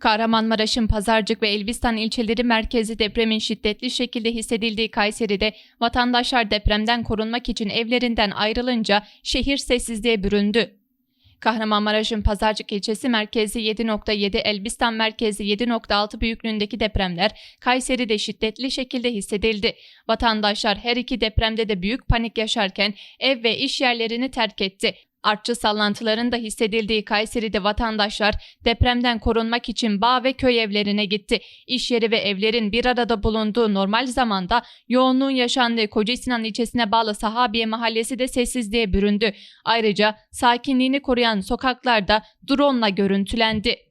Kahramanmaraş'ın Pazarcık ve Elbistan ilçeleri merkezi depremin şiddetli şekilde hissedildiği Kayseri'de vatandaşlar depremden korunmak için evlerinden ayrılınca şehir sessizliğe büründü. Kahramanmaraş'ın Pazarcık ilçesi merkezi 7.7, Elbistan merkezi 7.6 büyüklüğündeki depremler Kayseri'de şiddetli şekilde hissedildi. Vatandaşlar her iki depremde de büyük panik yaşarken ev ve iş yerlerini terk etti. Artçı sallantıların da hissedildiği Kayseri'de vatandaşlar depremden korunmak için bağ ve köy evlerine gitti. İş yeri ve evlerin bir arada bulunduğu normal zamanda yoğunluğun yaşandığı Kocasinan ilçesine bağlı Sahabiye mahallesi de sessizliğe büründü. Ayrıca sakinliğini koruyan sokaklarda drone'la görüntülendi.